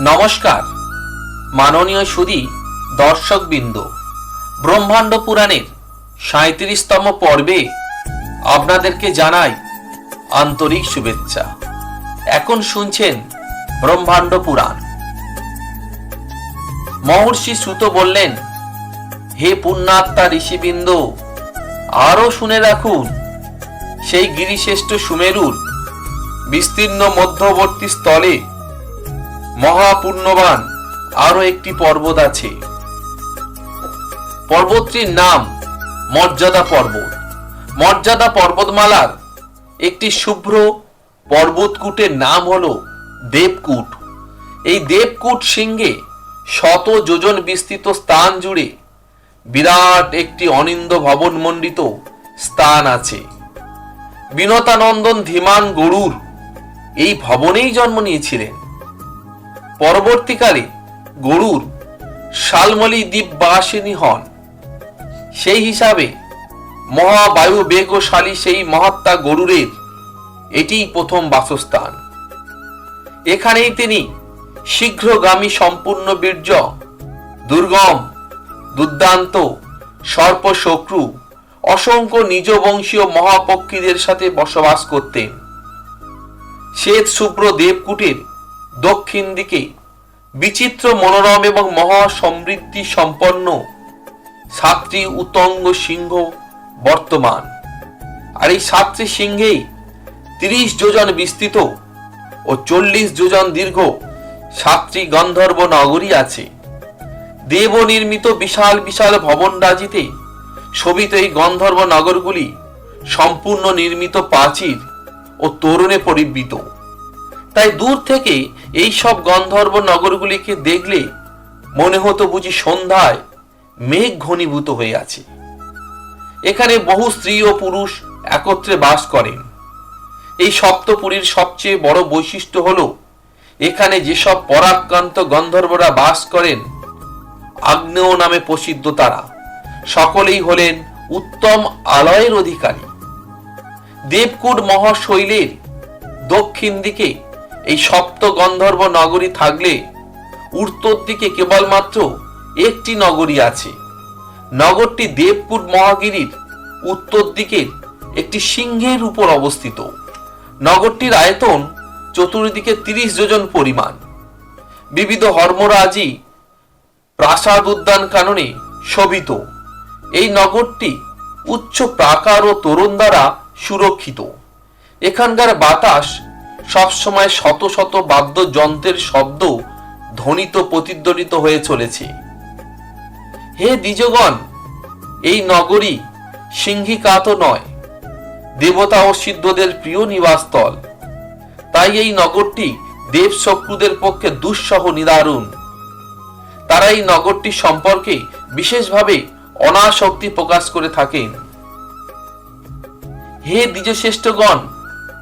নমস্কার। মাননীয় সুদী দর্শকবৃন্দ, ব্রহ্মাণ্ড পুরাণের সাঁত্রিশতম পর্বে আপনাদেরকে জানাই আন্তরিক শুভেচ্ছা। এখন শুনছেন ব্রহ্মাণ্ড পুরাণ। মহর্ষি সুত বললেন, হে পুণ্যাত্মা ঋষিবৃন্দ, আরও শুনে রাখুন, সেই গিরিশ্রেষ্ঠ সুমেরুর বিস্তীর্ণ মধ্যবর্তী স্থলে মহাপুণ্যবান আরও একটি পর্বত আছে। পর্বতটির নাম মর্যাদা পর্বত। মর্যাদা পর্বতমালার একটি শুভ্র পর্বতকূটের নাম হল দেবকূট। এই দেবকূট সিংহে শত যোজন বিস্তৃত স্থান জুড়ে বিরাট একটি অনিন্দ ভবন মণ্ডিত স্থান আছে। বিনতানন্দন ধীমান গরুর এই ভবনেই জন্ম নিয়েছিলেন। পরবর্তীকালে গরুর শালমলি দ্বীপবাসিনী হন। সেই হিসাবে মহাবায়ু বেগশালী সেই মহাত্মা গরুরের এটিই প্রথম বাসস্থান। এখানেই তিনি শীঘ্রগামী সম্পূর্ণ বীর্য, দুর্গম, দুর্দান্ত সর্প শক্রু অসংখ্য নিজ বংশীয় মহাপক্ষীদের সাথে বসবাস করতেন। শ্বেত শুভ্র দেবকুটের দক্ষিণ দিকে বিচিত্র মনোরম এবং মহা সমৃদ্ধি সম্পন্ন সাতটি উতঙ্গ সিংহ বর্তমান। আর এই সাতটি সিংহেই তিরিশ যোজন বিস্তৃত ও চল্লিশ যোজন দীর্ঘ সাতটি গন্ধর্ব নগরী আছে। দেব নির্মিত বিশাল বিশাল ভবন রাজিতে শোভিত এই গন্ধর্ব নগরগুলি সম্পূর্ণ নির্মিত প্রাচীর ও তরুণে পরিবৃত। তাই দূর থেকে এই সব গন্ধর্ব নগরগুলিকে দেখলে মনে হতো বুঝি সন্ধ্যায় মেঘ ঘনীভূত হয়ে আছে। এখানে বহু স্ত্রী ও পুরুষ একত্রে বাস করেন। এই সপ্তপুরীর সবচেয়ে বড় বৈশিষ্ট্য হল, এখানে যেসব পরাক্রান্ত গন্ধর্বরা বাস করেন, আগ্নেয় নামে প্রসিদ্ধ তারা। সকলেই হলেন উত্তম আলয়ের অধিকারী। দেবকুট মহাশৈলের দক্ষিণ দিকে এই সপ্ত গন্ধর্ব নগরী থাকলে উত্তর দিকে কেবলমাত্র একটি নগরী আছে। নগরটি দেবকুট মহাগিরির উত্তর দিকের একটি সিংহের উপর অবস্থিত। নগরটির আয়তন চতুর্দিকে তিরিশ যোজন পরিমাণ। বিবিধ হর্মরাজি প্রাসাদ উদ্যান কাননে শোভিত। এই নগরটি উচ্চ প্রাকার ও তরুণ দ্বারা সুরক্ষিত। এখানকার বাতাস সবসময় শত শত বাদ্যযন্ত্রের শব্দ ধ্বনিত প্রতিধ্বনিত হয়ে চলেছে। হে দ্বিজগণ, এই নগরী সিংহিকাত নয়। দেবতা ও সিদ্ধদের প্রিয় নিবাসস্থল। তাই এই নগরটি দেব শক্রুদের পক্ষে দুঃসহ নিদারুণ। তারা এই নগরটি সম্পর্কে বিশেষভাবে অনাসক্তি প্রকাশ করে থাকেন। হে দ্বিজশ্রেষ্ঠগণ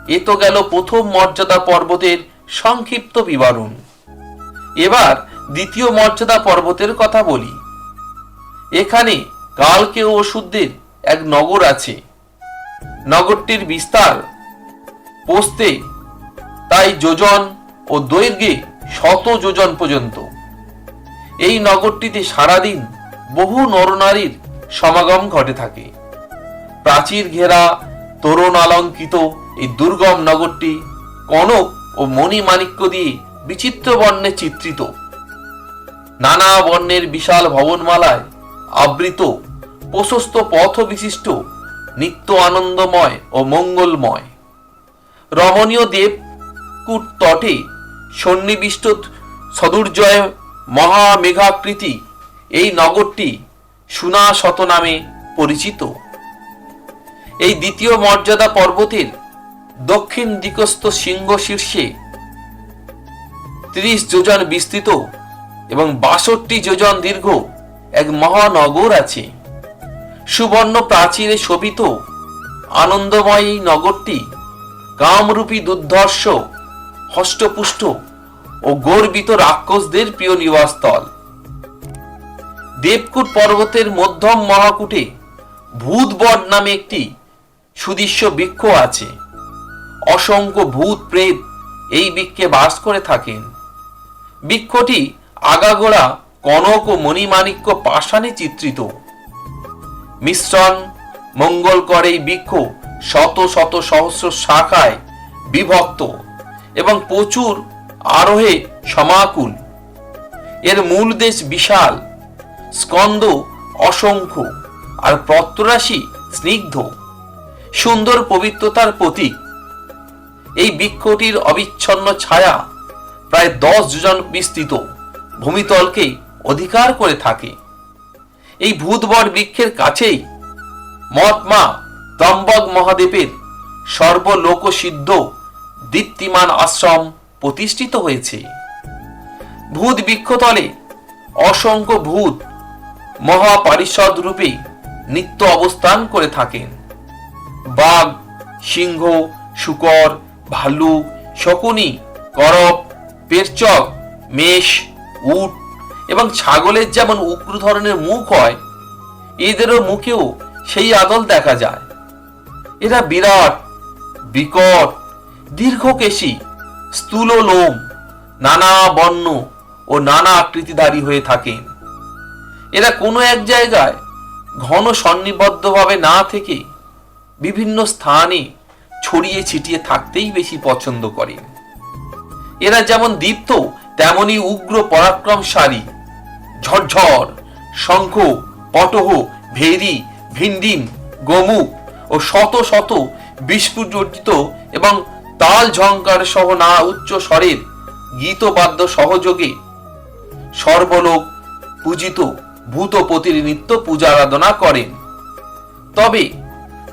এ তো গেল প্রথম মর্যাদা পর্বতের সংক্ষিপ্ত বিবরণ। এবার দ্বিতীয় মর্যাদা পর্বতের কথা বলি। এখানে কালকে ও ওষুধদের এক নগর আছে। নগরটির বিস্তার পোস্তে তাই যোজন ও দৈর্ঘ্যে শত যোজন পর্যন্ত। এই নগরটিতে সারাদিন বহু নরনারীর সমাগম ঘটে থাকে। প্রাচীর ঘেরা তরুণ অলঙ্কিত এই দুর্গম নগরটি কনক ও মণিমাণিক্য দিয়ে বিচিত্র বর্ণে চিত্রিত। নানা বর্ণের বিশাল ভবনমালায় আবৃত প্রশস্ত পথ বিশিষ্ট নিত্য আনন্দময় ও মঙ্গলময়। রমণীয় দেবকূট তটে সন্নিবিষ্ট সদুর্জয় মহামেঘাকৃতি এই নগরটি সুনা শত নামে পরিচিত। এই দ্বিতীয় মর্যাদা পর্বতের দক্ষিণ দিকস্থ সিংহ শীর্ষে ত্রিশ যোজন বিস্তৃত এবং বাষট্টি যোজন দীর্ঘ এক মহানগর আছে। সুবর্ণ প্রাচীরে শোভিত আনন্দময় নগরটি কামরূপী দুর্ধর্ষ, হষ্টপুষ্ট ও গর্বিত রাক্ষসদের প্রিয় নিবাসস্থল। দেবকুট পর্বতের মধ্যম মহাকুটে ভূতবট নামে একটি সুদৃশ্য বৃক্ষ আছে। অসংখ্য ভূত প্রেত এই বৃক্ষে বাস করে থাকেন। বৃক্ষটি আগাগোড়া কনক ও মণিমাণিক্য পাষাণে চিত্রিত। মিশ্রণ মঙ্গল করে এই বৃক্ষ শত শত সহস্র শাখায় বিভক্ত এবং প্রচুর আরোহে সমাকুল। এর মূল দেশ বিশাল স্কন্দ অসংখ্য আর পত্ররাশি স্নিগ্ধ। সুন্দর পবিত্রতার প্রতীক। এই বৃক্ষটির অবিচ্ছন্ন ছায়া প্রায় দশ যোজন বিস্তৃত ভূমিতলকে অধিকার করে থাকে। এই ভূতবর বৃক্ষের কাছেই মহাত্মা ত্রম্বক মহাদেবের সর্বলোকসিদ্ধ দীপ্তিমান আশ্রম প্রতিষ্ঠিত হয়েছে। ভূত বৃক্ষতলে অসংখ্য ভূত মহাপারিষদ রূপে নিত্য অবস্থান করে থাকেন। বাঘ, সিংহ, শুকর ভাল্লুক শকুনি, করব, পেরচক, মেষ, উট এবং ছাগলের যেমন উগ্র ধরনের মুখ হয়, এদেরও মুখেও সেই আদল দেখা যায়। এরা বিরাট, বিকট, দীর্ঘকেশী, স্থূল লোম, নানা বর্ণ ও নানা আকৃতিধারী হয়ে থাকেন। এরা কোনো এক জায়গায় ঘন সন্নিবদ্ধভাবে না থেকে বিভিন্ন স্থানে ছড়িয়ে ছিটিয়ে থাকতেই বেশি পছন্দ করেন এরা যেমন দীপ্ত, তেমনি উগ্র পরাক্রমশালী। ঝরঝর, শঙ্খ, পটহ, ভেরি, ভিন্ডিম, গোমুখ ও শত শত বিস্ফুটিত এবং তাল ঝঙ্কার সহ না উচ্চ স্বরের গীতবাদ্য সহযোগে সর্বলোক পূজিত ভূতপতির নিত্য পূজা আরাধনা করেন। তবে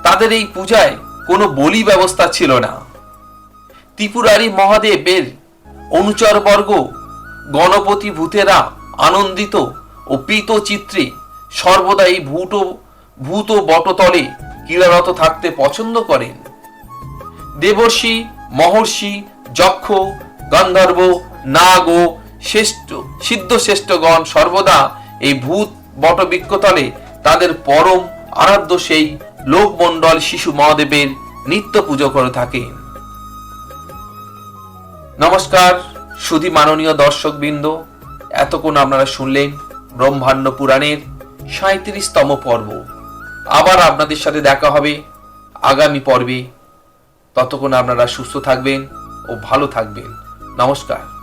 তাদের এই পূজায় কোনো বলি ব্যবস্থা ছিল না। ত্রিপুরারি মহাদেবের অনুচরবর্গ, গণপতি ভূতেরা আনন্দিত ও পীত চিত্রে সর্বদা এই ভূত ভূত বটতলে ক্রীড়ারত থাকতে পছন্দ করেন। দেবর্ষি, মহর্ষি, যক্ষ, গন্ধর্ব, নাগ ও শ্রেষ্ঠ সিদ্ধ শ্রেষ্ঠগণ সর্বদা এই ভূত বটবৃক্ষতলে তাদের পরম আরাধ্য সেই লোকমণ্ডল শিশু মহাদেবের নিত্য পুজো করে থাকেন নমস্কার, সুধী মাননীয় দর্শকবৃন্দ। এতক্ষণ আপনারা শুনলেন ব্রহ্মাণ্ড পুরাণের সাঁত্রিশতম পর্ব। আবার আপনাদের সাথে দেখা হবে আগামী পর্বে। ততক্ষণ আপনারা সুস্থ থাকবেন ও ভালো থাকবেন। নমস্কার।